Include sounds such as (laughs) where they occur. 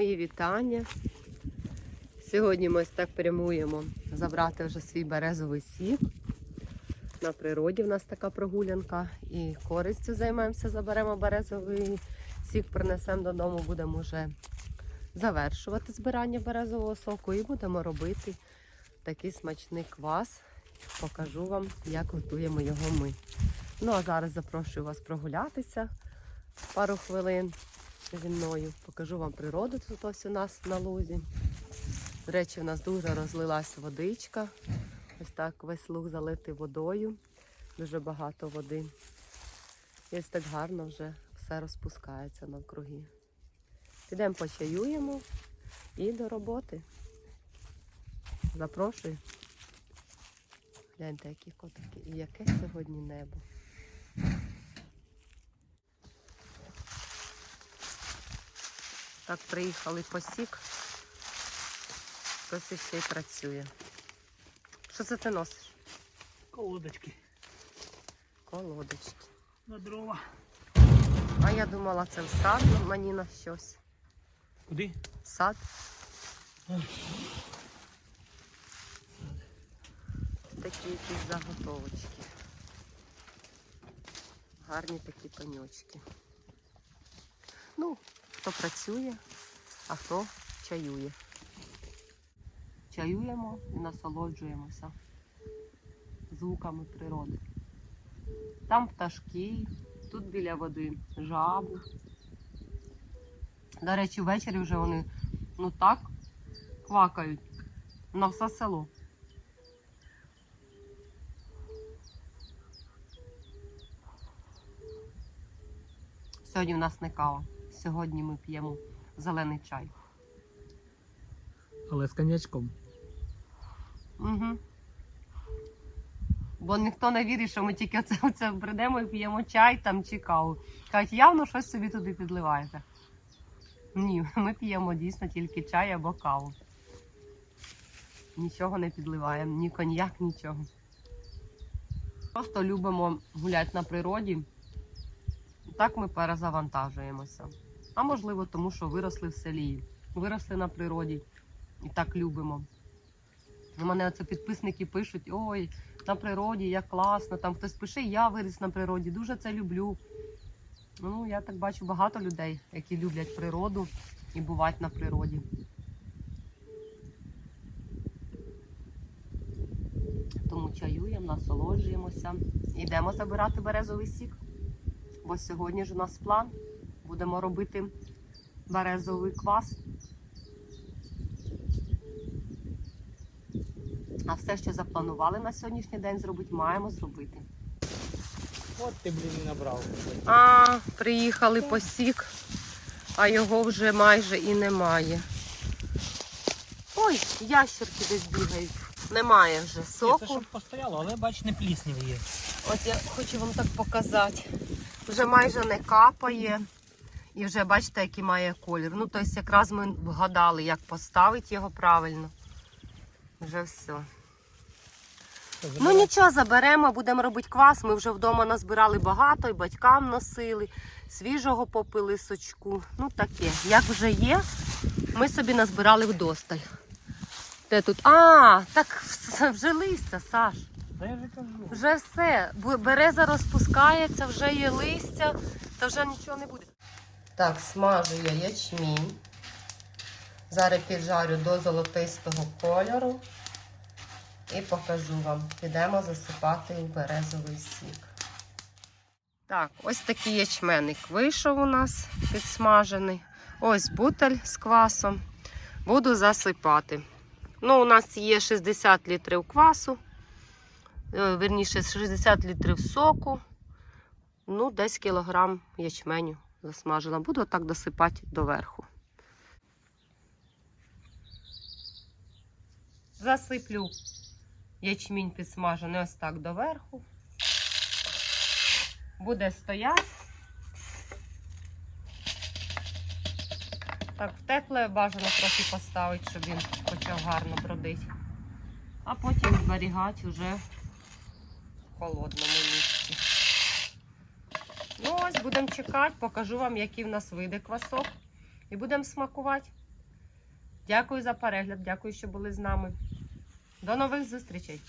Мої вітання. Сьогодні ми ось так прямуємо забрати вже свій березовий сік. На природі в нас така прогулянка і користю займаємося, заберемо березовий сік, принесемо додому, будемо вже завершувати збирання березового соку і будемо робити такий смачний квас. Покажу вам, як готуємо його ми. Ну а зараз запрошую вас прогулятися пару хвилин зі мною. Покажу вам природу тут ось у нас на лузі. До речі, у нас дуже розлилась водичка. Ось так весь луг залитий водою. Дуже багато води. І ось так гарно вже все розпускається навкруги. Підемо почаюємо і до роботи. Запрошую. Гляньте, які котики і яке сьогодні небо. Так, приїхали по сік. Хтось ще й працює. Що це ти носиш? Колодочки Колодочки. на дрова. А я думала, це в сад ну, мені на щось. Куди? Сад. Такі якісь заготовочки. Гарні такі пеньочки. Ну, хто працює, а хто чаює. Чаюємо і насолоджуємося звуками природи. Там пташки, тут біля води жаби. До речі, ввечері вже вони ну так квакають на все село. Сьогодні в нас не кава. Сьогодні ми п'ємо зелений чай. Але з конячком. Угу. Бо ніхто не вірить, що ми тільки оце, оце прийдемо і п'ємо чай там чи каву. Кажуть, явно щось собі туди підливаєте. Ні, (laughs) ми п'ємо дійсно тільки чай або каву. Нічого не підливаємо, ні коньяк, нічого. Просто любимо гуляти на природі. Так ми перезавантажуємося. А можливо, тому що виросли в селі, виросли на природі і так любимо. У мене оце підписники пишуть: ой, на природі, як класно. Там хтось пише, я виріс на природі, дуже це люблю. Ну, я так бачу багато людей, які люблять природу і бувають на природі. Тому чаюємо, насолоджуємося. Йдемо забирати березовий сік. Бо сьогодні ж у нас план. Будемо робити березовий квас. А все, що запланували на сьогоднішній день зробити, маємо зробити. От ти, блін, і набрав. А, приїхали по сік, а його вже майже і немає. Ой, ящерки десь бігають. Немає вже Ні, це соку. щоб постояло, але бач, не пліснів є. От я хочу вам так показати. Вже майже не капає. І вже бачите, який має колір. Ну, тобто якраз ми вгадали, як поставити його правильно. Вже все. Ну нічого, заберемо, будемо робити квас. Ми вже вдома назбирали багато, і батькам носили, свіжого попили сочку. Ну таке. Як вже є, ми собі назбирали вдосталь. Де тут? А, так вже листя, Саш. Вже все. Береза розпускається, вже є листя, та вже нічого не буде. Так, смажу я ячмінь. Зараз піджарю до золотистого кольору. І покажу вам. Підемо засипати у березовий сік. Так, ось такий ячменник вийшов у нас підсмажений. Ось бутель з квасом. Буду засипати. Ну, у нас є 60 літрів квасу. Е, Вірніше, 60 літрів соку. Ну, десь кілограм ячменю засмажила. Буду так досипати доверху. Засиплю ячмінь підсмажений ось так доверху. Буде стояти. Так, в тепле бажано трохи поставити, щоб він почав гарно бродити. А потім зберігати вже в холодному місці. Ну ось, будемо чекати, покажу вам, який в нас вийде квасок. І будемо смакувати. Дякую за перегляд, дякую, що були з нами. До нових зустрічей!